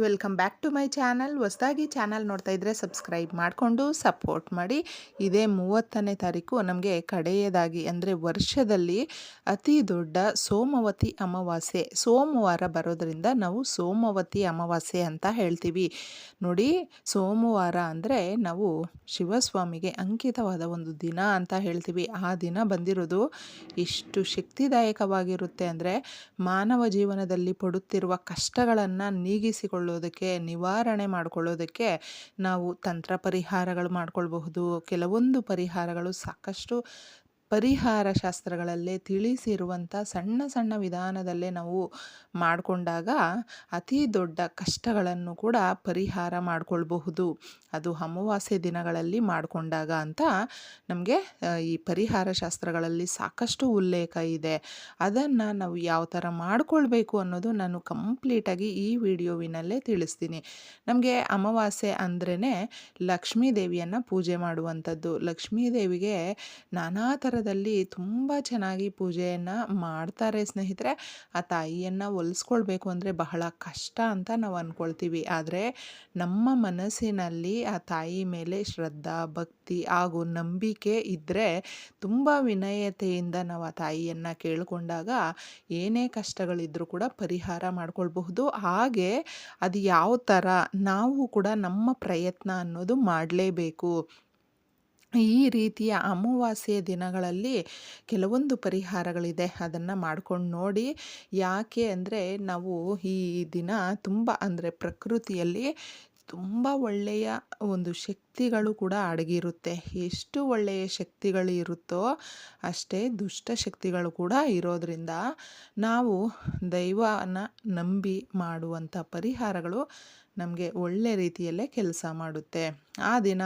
Welcome back to my channel. ಹೊಸದಾಗಿ channel ನೋಡ್ತಾ ಇದ್ದರೆ ಸಬ್ಸ್ಕ್ರೈಬ್ ಮಾಡಿಕೊಂಡು ಸಪೋರ್ಟ್ ಮಾಡಿ. ಇದೇ ಮೂವತ್ತನೇ ತಾರೀಕು ನಮಗೆ ಕಡೆಯದಾಗಿ ಅಂದರೆ ವರ್ಷದಲ್ಲಿ ಅತಿ ದೊಡ್ಡ ಸೋಮವತಿ ಅಮಾವಾಸ್ಯೆ. ಸೋಮವಾರ ಬರೋದರಿಂದ ನಾವು ಸೋಮವತಿ ಅಮಾವಾಸ್ಯೆ ಅಂತ ಹೇಳ್ತೀವಿ. ನೋಡಿ, ಸೋಮವಾರ ಅಂದರೆ ನಾವು ಶಿವಸ್ವಾಮಿಗೆ ಅಂಕಿತವಾದ ಒಂದು ದಿನ ಅಂತ ಹೇಳ್ತೀವಿ. ಆ ದಿನ ಬಂದಿರೋದು ಎಷ್ಟು ಶಕ್ತಿದಾಯಕವಾಗಿರುತ್ತೆ ಅಂದರೆ ಮಾನವ ಜೀವನದಲ್ಲಿ ಪಡುತ್ತಿರುವ ಕಷ್ಟಗಳನ್ನು ನೀಗಿಸಿಕೊಳ್ಳೋದಕ್ಕೆ ನಿವಾರಣೆ ಮಾಡಿಕೊಳ್ಳೋದಕ್ಕೆ ನಾವು ತಂತ್ರ ಪರಿಹಾರಗಳು ಮಾಡ್ಕೊಳ್ಬಹುದು. ಕೆಲವೊಂದು ಪರಿಹಾರಗಳು ಸಾಕಷ್ಟು ಪರಿಹಾರ ಶಾಸ್ತ್ರಗಳಲ್ಲೇ ತಿಳಿಸಿರುವಂಥ ಸಣ್ಣ ಸಣ್ಣ ವಿಧಾನದಲ್ಲೇ ನಾವು ಮಾಡಿಕೊಂಡಾಗ ಅತಿ ದೊಡ್ಡ ಕಷ್ಟಗಳನ್ನು ಕೂಡ ಪರಿಹಾರ ಮಾಡಿಕೊಳ್ಬಹುದು. ಅದು ಅಮಾವಾಸ್ಯೆ ದಿನಗಳಲ್ಲಿ ಮಾಡಿಕೊಂಡಾಗ ಅಂತ ನಮಗೆ ಈ ಪರಿಹಾರ ಶಾಸ್ತ್ರಗಳಲ್ಲಿ ಸಾಕಷ್ಟು ಉಲ್ಲೇಖ ಇದೆ. ಅದನ್ನು ನಾವು ಯಾವ ಥರ ಮಾಡಿಕೊಳ್ಬೇಕು ಅನ್ನೋದು ನಾನು ಕಂಪ್ಲೀಟಾಗಿ ಈ ವಿಡಿಯೋವಿನಲ್ಲೇ ತಿಳಿಸ್ತೀನಿ. ನಮಗೆ ಅಮಾವಾಸ್ಯೆ ಅಂದ್ರೇ ಲಕ್ಷ್ಮೀ ದೇವಿಯನ್ನು ಪೂಜೆ ಮಾಡುವಂಥದ್ದು. ಲಕ್ಷ್ಮೀ ದೇವಿಗೆ ನಾನಾ ಥರದಲ್ಲಿ ತುಂಬ ಚೆನ್ನಾಗಿ ಪೂಜೆಯನ್ನು ಮಾಡ್ತಾರೆ ಸ್ನೇಹಿತರೆ. ಆ ತಾಯಿಯನ್ನು ಒಲಿಸ್ಕೊಳ್ಬೇಕು ಅಂದರೆ ಬಹಳ ಕಷ್ಟ ಅಂತ ನಾವು ಅಂದ್ಕೊಳ್ತೀವಿ ಆದರೆ ನಮ್ಮ ಮನಸ್ಸಿನಲ್ಲಿ ಆ ತಾಯಿ ಮೇಲೆ ಶ್ರದ್ಧಾ, ಭಕ್ತಿ ಹಾಗೂ ನಂಬಿಕೆ ಇದ್ದರೆ ತುಂಬ ವಿನಯತೆಯಿಂದ ನಾವು ಆ ತಾಯಿಯನ್ನು ಕೇಳಿಕೊಂಡಾಗ ಏನೇ ಕಷ್ಟಗಳಿದ್ರೂ ಕೂಡ ಪರಿಹಾರ ಮಾಡ್ಕೊಳ್ಬಹುದು. ಹಾಗೆ ಅದು ಯಾವ ಥರ ನಾವು ಕೂಡ ನಮ್ಮ ಪ್ರಯತ್ನ ಅನ್ನೋದು ಮಾಡಲೇಬೇಕು. ಈ ರೀತಿಯ ಅಮಾವಾಸ್ಯೆ ದಿನಗಳಲ್ಲಿ ಕೆಲವೊಂದು ಪರಿಹಾರಗಳಿದೆ. ಅದನ್ನು ಮಾಡ್ಕೊಂಡು ನೋಡಿ ಯಾಕೆ ಅಂದರೆ ನಾವು ಈ ದಿನ ತುಂಬ ಅಂದರೆ ಪ್ರಕೃತಿಯಲ್ಲಿ ತುಂಬ ಒಳ್ಳೆಯ ಒಂದು ಶಕ್ತಿಗಳು ಕೂಡ ಅಡಗಿರುತ್ತೆ. ಎಷ್ಟು ಒಳ್ಳೆಯ ಶಕ್ತಿಗಳು ಇರುತ್ತೋ ಅಷ್ಟೇ ದುಷ್ಟ ಶಕ್ತಿಗಳು ಕೂಡ ಇರೋದರಿಂದ ನಾವು ದೈವನ ನಂಬಿ ಮಾಡುವಂಥ ಪರಿಹಾರಗಳು ನಮಗೆ ಒಳ್ಳೆ ರೀತಿಯಲ್ಲೇ ಕೆಲಸ ಮಾಡುತ್ತೆ. ಆ ದಿನ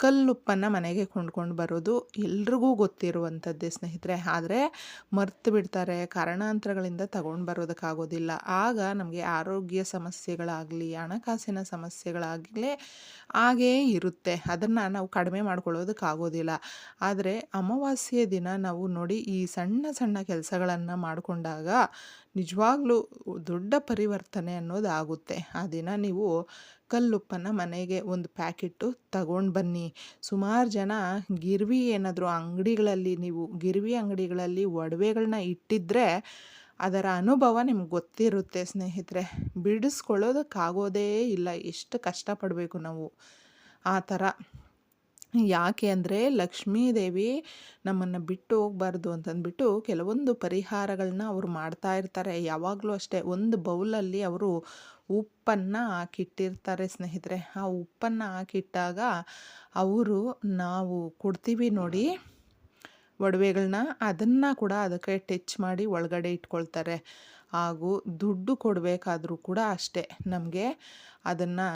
ಕಲ್ಲುಪ್ಪನ್ನು ಮನೆಗೆ ಕೊಂಡ್ಕೊಂಡು ಬರೋದು ಎಲ್ರಿಗೂ ಗೊತ್ತಿರುವಂಥದ್ದೇ ಸ್ನೇಹಿತರೆ. ಆದರೆ ಮರ್ತು ಬಿಡ್ತಾರೆ, ಕಾರಣಾಂತರಗಳಿಂದ ತಗೊಂಡು ಬರೋದಕ್ಕಾಗೋದಿಲ್ಲ. ಆಗ ನಮಗೆ ಆರೋಗ್ಯ ಸಮಸ್ಯೆಗಳಾಗಲಿ, ಹಣಕಾಸಿನ ಸಮಸ್ಯೆಗಳಾಗಲಿ ಹಾಗೇ ಇರುತ್ತೆ. ಅದನ್ನು ನಾವು ಕಡಿಮೆ ಮಾಡ್ಕೊಳ್ಳೋದಕ್ಕಾಗೋದಿಲ್ಲ. ಆದರೆ ಅಮಾವಾಸ್ಯೆ ದಿನ ನಾವು ನೋಡಿ ಈ ಸಣ್ಣ ಸಣ್ಣ ಕೆಲಸಗಳನ್ನು ಮಾಡಿಕೊಂಡಾಗ ನಿಜವಾಗ್ಲೂ ದೊಡ್ಡ ಪರಿವರ್ತನೆ ಅನ್ನೋದು ಆಗುತ್ತೆ ಆ ದಿನ ನೀವು ಕಲ್ಲುಪ್ಪನ್ನು ಮನೆಗೆ ಒಂದು ಪ್ಯಾಕೆಟು ತಗೊಂಡು ಬನ್ನಿ. ಸುಮಾರು ಜನ ಗಿರ್ವಿ ಏನಾದರೂ ಅಂಗಡಿಗಳಲ್ಲಿ, ನೀವು ಗಿರ್ವಿ ಅಂಗಡಿಗಳಲ್ಲಿ ಒಡವೆಗಳನ್ನ ಇಟ್ಟಿದ್ದರೆ ಅದರ ಅನುಭವ ನಿಮ್ಗೆ ಗೊತ್ತಿರುತ್ತೆ ಸ್ನೇಹಿತರೆ. ಬಿಡಿಸ್ಕೊಳ್ಳೋದಕ್ಕಾಗೋದೇ ಇಲ್ಲ. ಎಷ್ಟು ಕಷ್ಟಪಡಬೇಕು ನಾವು. ಆ ಥರ. ಯಾಕೆ ಅಂದರೆ ಲಕ್ಷ್ಮೀದೇವಿ ನಮ್ಮನ್ನು ಬಿಟ್ಟು ಹೋಗ್ಬಾರ್ದು ಅಂತಂದ್ಬಿಟ್ಟು ಕೆಲವೊಂದು ಪರಿಹಾರಗಳನ್ನ ಅವರು ಮಾಡ್ತಾ ಇರ್ತಾರೆ. ಯಾವಾಗಲೂ ಅಷ್ಟೇ ಒಂದು ಬೌಲಲ್ಲಿ ಅವರು ಉಪ್ಪನ್ನು ಹಾಕಿಟ್ಟಿರ್ತಾರೆ ಸ್ನೇಹಿತರೆ. ಆ ಉಪ್ಪನ್ನು ಹಾಕಿಟ್ಟಾಗ ಅವರು ನಾವು ಕೊಡ್ತೀವಿ ನೋಡಿ ಒಡವೆಗಳನ್ನ ಅದನ್ನು ಕೂಡ ಅದಕ್ಕೆ ಟಚ್ ಮಾಡಿ ಒಳಗಡೆ ಇಟ್ಕೊಳ್ತಾರೆ. ಹಾಗೂ ದುಡ್ಡು ಕೊಡಬೇಕಾದ್ರೂ ಕೂಡ ಅಷ್ಟೇ ನಮಗೆ ಅದನ್ನು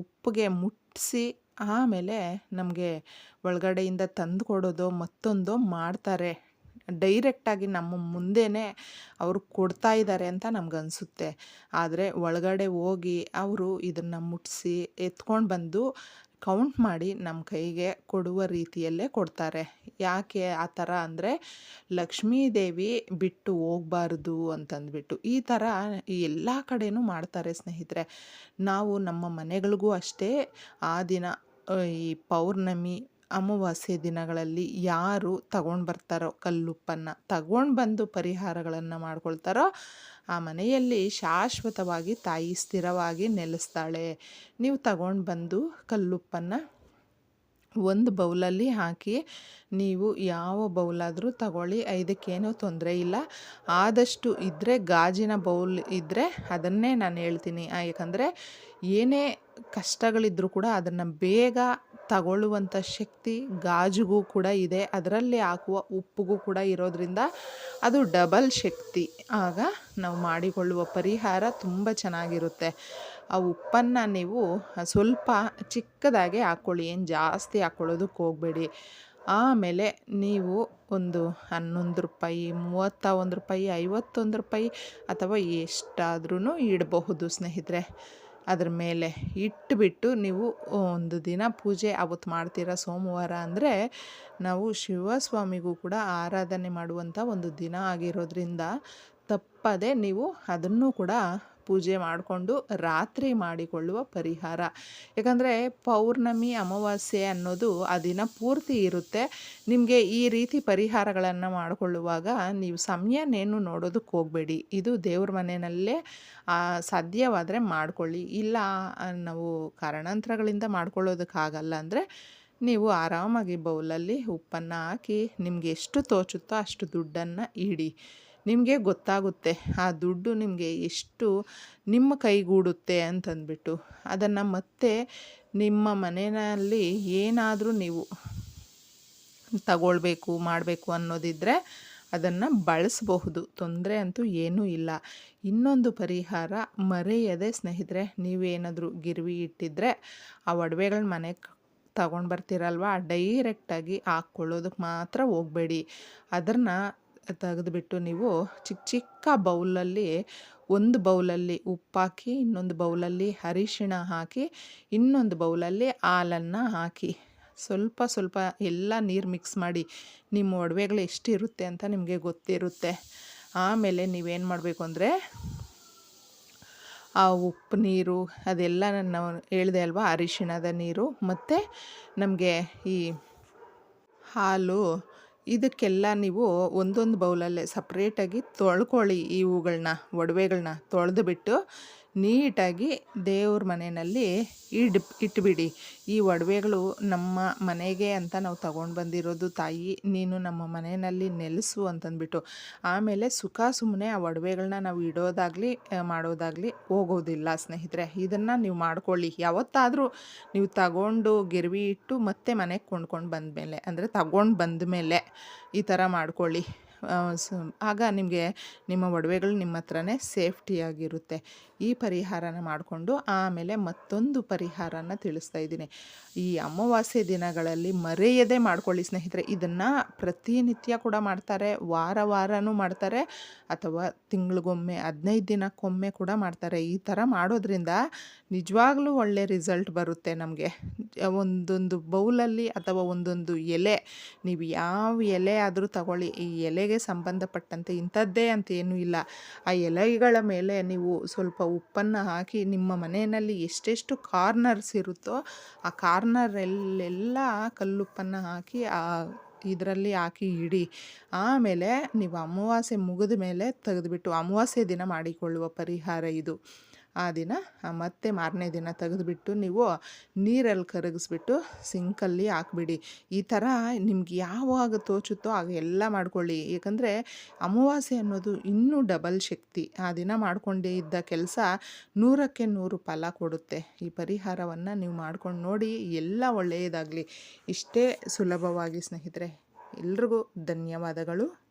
ಉಪ್ಪಿಗೆ ಮುಟ್ಟಿಸಿ ಆಮೇಲೆ ನಮಗೆ ಒಳಗಡೆಯಿಂದ ತಂದು ಕೊಡೋದು ಮತ್ತೊಂದು ಮಾಡ್ತಾರೆ. ಡೈರೆಕ್ಟಾಗಿ ನಮ್ಮ ಮುಂದೆನೇ ಅವರು ಕೊಡ್ತಾ ಇದ್ದಾರೆ ಅಂತ ನಮಗನ್ಸುತ್ತೆ ಆದರೆ ಒಳಗಡೆ ಹೋಗಿ ಅವರು ಇದನ್ನು ಮುಟ್ಟಿಸಿ ಎತ್ಕೊಂಡು ಬಂದು ಕೌಂಟ್ ಮಾಡಿ ನಮ್ಮ ಕೈಗೆ ಕೊಡುವ ರೀತಿಯಲ್ಲೇ ಕೊಡ್ತಾರೆ. ಯಾಕೆ ಆ ಥರ ಅಂದರೆ ಲಕ್ಷ್ಮೀದೇವಿ ಬಿಟ್ಟು ಹೋಗಬಾರ್ದು ಅಂತಂದ್ಬಿಟ್ಟು. ಈ ಥರ ಎಲ್ಲ ಕಡೆಯೂ ಮಾಡ್ತಾರೆ ಸ್ನೇಹಿತರೆ. ನಾವು ನಮ್ಮ ಮನೆಗಳಿಗೂ ಅಷ್ಟೇ ಆ ದಿನ ಈ ಪೌರ್ಣಮಿ ಅಮಾವಾಸ್ಯೆ ದಿನಗಳಲ್ಲಿ ಯಾರು ತಗೊಂಡು ಬರ್ತಾರೋ, ಕಲ್ಲುಪ್ಪನ್ನು ತಗೊಂಡು ಬಂದು ಪರಿಹಾರಗಳನ್ನು ಮಾಡ್ಕೊಳ್ತಾರೋ, ಆ ಮನೆಯಲ್ಲಿ ಶಾಶ್ವತವಾಗಿ ತಾಯಿ ಸ್ಥಿರವಾಗಿ ನೆಲೆಸ್ತಾಳೆ. ನೀವು ತಗೊಂಡು ಬಂದು ಕಲ್ಲುಪ್ಪನ್ನು ಒಂದು ಬೌಲಲ್ಲಿ ಹಾಕಿ, ನೀವು ಯಾವ ಬೌಲಾದರೂ ತಗೊಳ್ಳಿ ಇದಕ್ಕೇನೂ ತೊಂದರೆ ಇಲ್ಲ. ಆದಷ್ಟು ಇದ್ದರೆ ಗಾಜಿನ ಬೌಲ್ ಇದ್ದರೆ ಅದನ್ನೇ ನಾನು ಹೇಳ್ತೀನಿ. ಯಾಕಂದರೆ ಏನೇ ಕಷ್ಟಗಳಿದ್ದರೂ ಕೂಡ ಅದನ್ನು ಬೇಗ ತಗೊಳ್ಳುವಂಥ ಶಕ್ತಿ ಗಾಜುಗೂ ಕೂಡ ಇದೆ. ಅದರಲ್ಲಿ ಹಾಕುವ ಉಪ್ಪಿಗೂ ಕೂಡ ಇರೋದರಿಂದ ಅದು ಡಬಲ್ ಶಕ್ತಿ. ಆಗ ನಾವು ಮಾಡಿಕೊಳ್ಳುವ ಪರಿಹಾರ ತುಂಬ ಚೆನ್ನಾಗಿರುತ್ತೆ. ಆ ಉಪ್ಪನ್ನು ನೀವು ಸ್ವಲ್ಪ ಚಿಕ್ಕದಾಗೆ ಹಾಕ್ಕೊಳ್ಳಿ ಏನು ಜಾಸ್ತಿ ಹಾಕ್ಕೊಳ್ಳೋದಕ್ಕೆ ಹೋಗಬೇಡಿ. ಆಮೇಲೆ ನೀವು ಒಂದು ಹನ್ನೊಂದು ರೂಪಾಯಿ ಮೂವತ್ತ ಒಂದು ರೂಪಾಯಿ, ಐವತ್ತೊಂದು ರೂಪಾಯಿ ಅಥವಾ ಎಷ್ಟಾದ್ರೂ ಇಡಬಹುದು ಸ್ನೇಹಿತರೆ. ಅದ್ರ ಮೇಲೆ ಇಟ್ಟುಬಿಟ್ಟು ನೀವು ಒಂದು ದಿನ ಪೂಜೆ ಅವತ್ತು ಮಾಡ್ತೀರ ಸೋಮವಾರ ಅಂದರೆ ನಾವು ಶಿವಸ್ವಾಮಿಗೂ ಕೂಡ ಆರಾಧನೆ ಮಾಡುವಂಥ ಒಂದು ದಿನ ಆಗಿರೋದ್ರಿಂದ ತಪ್ಪದೆ ನೀವು ಅದನ್ನು ಕೂಡ ಪೂಜೆ ಮಾಡಿಕೊಂಡು ರಾತ್ರಿ ಮಾಡಿಕೊಳ್ಳುವ ಪರಿಹಾರ. ಯಾಕಂದರೆ ಪೌರ್ಣಮಿ, ಅಮಾವಾಸ್ಯೆ ಅನ್ನೋದು ಆ ದಿನ ಪೂರ್ತಿ ಇರುತ್ತೆ. ನಿಮಗೆ ಈ ರೀತಿ ಪರಿಹಾರಗಳನ್ನು ಮಾಡಿಕೊಳ್ಳುವಾಗ ನೀವು ಸಮಯನೇನು ನೋಡೋದಕ್ಕೆ ಹೋಗಬೇಡಿ. ಇದು ದೇವ್ರ ಮನೆಯಲ್ಲೇ ಸಾಧ್ಯವಾದರೆ ಮಾಡಿಕೊಳ್ಳಿ. ಇಲ್ಲ ನಾವು ಕಾರಣಾಂತರಗಳಿಂದ ಮಾಡ್ಕೊಳ್ಳೋದಕ್ಕಾಗಲ್ಲ ಅಂದರೆ ನೀವು ಆರಾಮಾಗಿ ಬೌಲಲ್ಲಿ ಉಪ್ಪನ್ನು ಹಾಕಿ ನಿಮಗೆ ಎಷ್ಟು ತೋಚುತ್ತೋ ಅಷ್ಟು ದುಡ್ಡನ್ನು ಇಡಿ. ನಿಮಗೆ ಗೊತ್ತಾಗುತ್ತೆ ಆ ದುಡ್ಡು ನಿಮಗೆ ಎಷ್ಟು ನಿಮ್ಮ ಕೈಗೂಡುತ್ತೆ ಅಂತಂದ್ಬಿಟ್ಟು. ಅದನ್ನು ಮತ್ತೆ ನಿಮ್ಮ ಮನೆಯಲ್ಲಿ ಏನಾದರೂ ನೀವು ತಗೊಳ್ಬೇಕು, ಮಾಡಬೇಕು ಅನ್ನೋದಿದ್ದರೆ ಅದನ್ನು ಬಳಸಬಹುದು. ತೊಂದರೆ ಅಂತೂ ಏನೂ ಇಲ್ಲ. ಇನ್ನೊಂದು ಪರಿಹಾರ, ಮರೆಯದೆ ಸ್ನೇಹಿತರೆ, ನೀವೇನಾದರೂ ಗಿರ್ವಿ ಇಟ್ಟಿದ್ರೆ ಆ ಒಡವೆಗಳ ಮನೆಗೆ ತಗೊಂಡು ಬರ್ತೀರಲ್ವ? ಡೈರೆಕ್ಟಾಗಿ ಹಾಕ್ಕೊಳ್ಳೋದಕ್ಕೆ ಮಾತ್ರ ಹೋಗಬೇಡಿ. ಅದನ್ನು ತೆಗೆದುಬಿಟ್ಟು ನೀವು ಚಿಕ್ಕ ಚಿಕ್ಕ ಬೌಲಲ್ಲಿ ಒಂದು ಬೌಲಲ್ಲಿ ಉಪ್ಪಾಕಿ, ಇನ್ನೊಂದು ಬೌಲಲ್ಲಿ ಅರಿಶಿಣ ಹಾಕಿ, ಇನ್ನೊಂದು ಬೌಲಲ್ಲಿ ಹಾಲನ್ನು ಹಾಕಿ. ಸ್ವಲ್ಪ ಸ್ವಲ್ಪ ಎಲ್ಲ ನೀರು ಮಿಕ್ಸ್ ಮಾಡಿ, ನಿಮ್ಮ ಒಡವೆಗಳು ಎಷ್ಟಿರುತ್ತೆ ಅಂತ ನಿಮಗೆ ಗೊತ್ತಿರುತ್ತೆ. ಆಮೇಲೆ ನೀವೇನು ಮಾಡಬೇಕು ಅಂದರೆ, ಆ ಉಪ್ಪು ನೀರು, ಅದೆಲ್ಲ ನಾನು ಹೇಳಿದೆ ಅಲ್ವಾ, ಅರಿಶಿಣದ ನೀರು, ಮತ್ತು ನಮಗೆ ಈ ಹಾಲು ಇದಕ್ಕೆಲ್ಲ ನೀವು ಒಂದೊಂದು ಬೌಲಲ್ಲೇ ಸಪ್ರೇಟಾಗಿ ತೊಳ್ಕೊಳ್ಳಿ ಇವುಗಳನ್ನ ಒಡವೆಗಳನ್ನ ತೊಳೆದುಬಿಟ್ಟು ನೀಟಾಗಿ ದೇವ್ರ ಮನೆಯಲ್ಲಿ ಇಡ್, ಇಟ್ಬಿಡಿ. ಈ ಒಡವೆಗಳು ನಮ್ಮ ಮನೆಗೆ ಅಂತ ನಾವು ತಗೊಂಡು ಬಂದಿರೋದು ತಾಯಿ, ನೀನು ನಮ್ಮ ಮನೆಯಲ್ಲಿ ನೆಲೆಸು ಅಂತಂದ್ಬಿಟ್ಟು. ಆಮೇಲೆ ಸುಖ ಸುಮ್ಮನೆ ಆ ಒಡವೆಗಳನ್ನ ನಾವು ಇಡೋದಾಗಲಿ ಮಾಡೋದಾಗಲಿ ಹೋಗೋದಿಲ್ಲ ಸ್ನೇಹಿತರೆ. ಇದನ್ನು ನೀವು ಮಾಡ್ಕೊಳ್ಳಿ. ಯಾವತ್ತಾದರೂ ನೀವು ತಗೊಂಡು ಗಿರ್ವಿ ಇಟ್ಟು ಮತ್ತೆ ಮನೆಗೆ ಕೊಂಡ್ಕೊಂಡು ಬಂದಮೇಲೆ, ಅಂದರೆ ತಗೊಂಡು ಬಂದ ಮೇಲೆ ಈ ಥರ ಮಾಡ್ಕೊಳ್ಳಿ. ಆಗ ನಿಮಗೆ ನಿಮ್ಮ ಒಡವೆಗಳು ನಿಮ್ಮ ಹತ್ರನೇ ಸೇಫ್ಟಿಯಾಗಿರುತ್ತೆ. ಈ ಪರಿಹಾರನ ಮಾಡಿಕೊಂಡು ಆಮೇಲೆ ಮತ್ತೊಂದು ಪರಿಹಾರನ ತಿಳಿಸ್ತಾ ಇದ್ದೀನಿ. ಈ ಅಮಾವಾಸ್ಯೆ ದಿನಗಳಲ್ಲಿ ಮರೆಯದೆ ಮಾಡ್ಕೊಳ್ಳಿ ಸ್ನೇಹಿತರೆ. ಇದನ್ನು ಪ್ರತಿನಿತ್ಯ ಕೂಡ ಮಾಡ್ತಾರೆ, ವಾರ ವಾರನೂ ಮಾಡ್ತಾರೆ, ಅಥವಾ ತಿಂಗಳಿಗೊಮ್ಮೆ, ಹದಿನೈದು ದಿನಕ್ಕೊಮ್ಮೆ ಕೂಡ ಮಾಡ್ತಾರೆ. ಈ ಥರ ಮಾಡೋದ್ರಿಂದ ನಿಜವಾಗ್ಲೂ ಒಳ್ಳೆ ರಿಸಲ್ಟ್ ಬರುತ್ತೆ ನಮಗೆ. ಒಂದೊಂದು ಬೌಲಲ್ಲಿ ಅಥವಾ ಒಂದೊಂದು ಎಲೆ, ನೀವು ಯಾವ ಎಲೆ ಆದರೂ ತಗೊಳ್ಳಿ. ಈ ಎಲೆಗೆ ಸಂಬಂಧಪಟ್ಟಂತೆ ಇಂಥದ್ದೇ ಅಂತ ಏನೂ ಇಲ್ಲ. ಆ ಎಲೆಗಳ ಮೇಲೆ ನೀವು ಸ್ವಲ್ಪ ಉಪ್ಪನ್ನು ಹಾಕಿ ನಿಮ್ಮ ಮನೆಯಲ್ಲಿ ಎಷ್ಟೆಷ್ಟು ಕಾರ್ನರ್ಸ್ ಇರುತ್ತೋ ಆ ಕಾರ್ನರಲ್ಲೆಲ್ಲ ಕಲ್ಲುಪ್ಪನ್ನು ಹಾಕಿ ಆ ಇದರಲ್ಲಿ ಹಾಕಿ ಇಡಿ. ಆಮೇಲೆ ನೀವು ಅಮಾವಾಸ್ಯೆ ಮುಗಿದ ಮೇಲೆ ತೆಗೆದುಬಿಟ್ಟು ಅಮಾವಾಸ್ಯೆ ದಿನ ಮಾಡಿಕೊಳ್ಳುವ ಪರಿಹಾರ ಇದು. ಆ ದಿನ ಮತ್ತೆ ಮಾರನೇ ದಿನ ತೆಗೆದುಬಿಟ್ಟು ನೀವು ನೀರಲ್ಲಿ ಕರಗಿಸ್ಬಿಟ್ಟು ಸಿಂಕಲ್ಲಿ ಹಾಕ್ಬಿಡಿ. ಈ ಥರ ನಿಮ್ಗೆ ಯಾವಾಗ ತೋಚುತ್ತೋ ಆಗ ಎಲ್ಲ ಮಾಡ್ಕೊಳ್ಳಿ. ಏಕೆಂದರೆ ಅಮಾವಾಸ್ಯೆ ಅನ್ನೋದು ಇನ್ನೂ ಡಬಲ್ ಶಕ್ತಿ. ಆ ದಿನ ಮಾಡ್ಕೊಂಡೇ ಇದ್ದ ಕೆಲಸ ನೂರಕ್ಕೆ ನೂರು ಫಲ ಕೊಡುತ್ತೆ. ಈ ಪರಿಹಾರವನ್ನು ನೀವು ಮಾಡ್ಕೊಂಡು ನೋಡಿ, ಎಲ್ಲ ಒಳ್ಳೆಯದಾಗಲಿ. ಇಷ್ಟೇ ಸುಲಭವಾಗಿ ಸ್ನೇಹಿತರೆ, ಎಲ್ರಿಗೂ ಧನ್ಯವಾದಗಳು.